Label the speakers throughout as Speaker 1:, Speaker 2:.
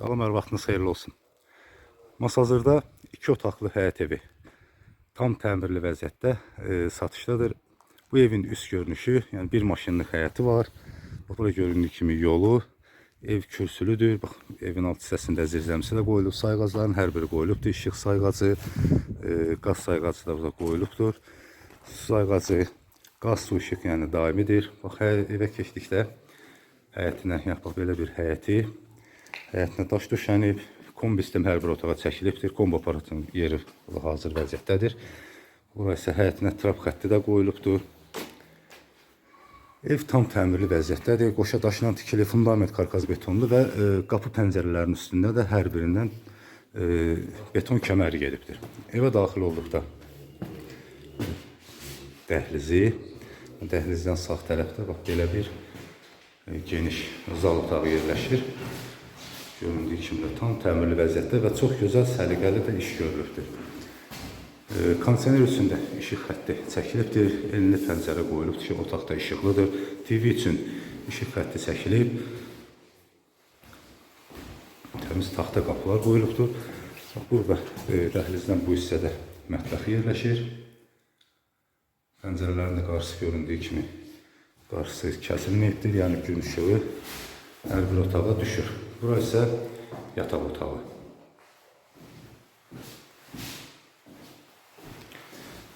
Speaker 1: Salam, hər vaxtınız xeyirli olsun. Masazırda iki otaqlı həyət evi tam təmirli vəziyyətdə e, satışdadır. Bu evin üst görünüşü, yəni bir maşınlıq həyəti var. Bax, Bura göründüyü kimi yolu, ev kürsülüdür. Bax, evin alt hissəsində zirzəmisi də qoyulub, sayğacların hər biri qoyulubdur. İşıq sayğacı, e, qaz sayğacı da burada qoyulubdur. Su sayğacı, qaz su işıq yəni daimidir. Bax, evə keçdikdə həyətinə, yəni bax belə bir həyəti, həyətinə daş döşənib, kombi sistem hər bir otağa çəkilibdir. Kombi aparatının yeri hazır vəziyyətdədir. Bura isə həyətinə trap xətti də qoyulubdur. Ev tam təmirli vəziyyətdədir. Qoşa daşla tikili fundament karkaz betonlu və e, qapı pəncərələrinin üstündə də hər birindən e, beton kəməri gedibdir. Evə daxil olduqda dəhlizi, dəhlizdən sağ tərəfdə bax belə bir e, geniş zal otağı yerləşir. Göründüyü kimi də tam təmirli vəziyyətdə və çox gözəl səliqəli də iş görülübdür. Kondisioner üstündə işıq xətti çəkilibdir. Elli pəncərə qoyulubdur ki, otaqda işıqlıdır. TV üçün işıq xətti çəkilib. Təmiz taxta qapılar qoyulubdur. Burada e, dəhlizdən bu hissədə mətbəx yerləşir. Pəncərələrin də qarşısı göründüyü kimi qarşısı kəsilməyibdir. Yəni işığı hər bir otağa düşür. Bura isə yataq otağı.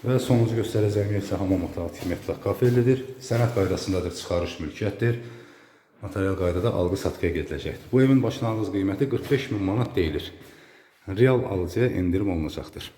Speaker 1: Və sonuncu göstərəcəyim yer isə hamam otağı timetlaq kafellidir. Sənəd qaydasındadır, çıxarış mülkiyyətdir. Notarial qaydada alqı-satqıya gediləcəkdir. Bu evin başlanğıc qiyməti 45 min manat deyilir. Real alıcıya endirim olunacaqdır.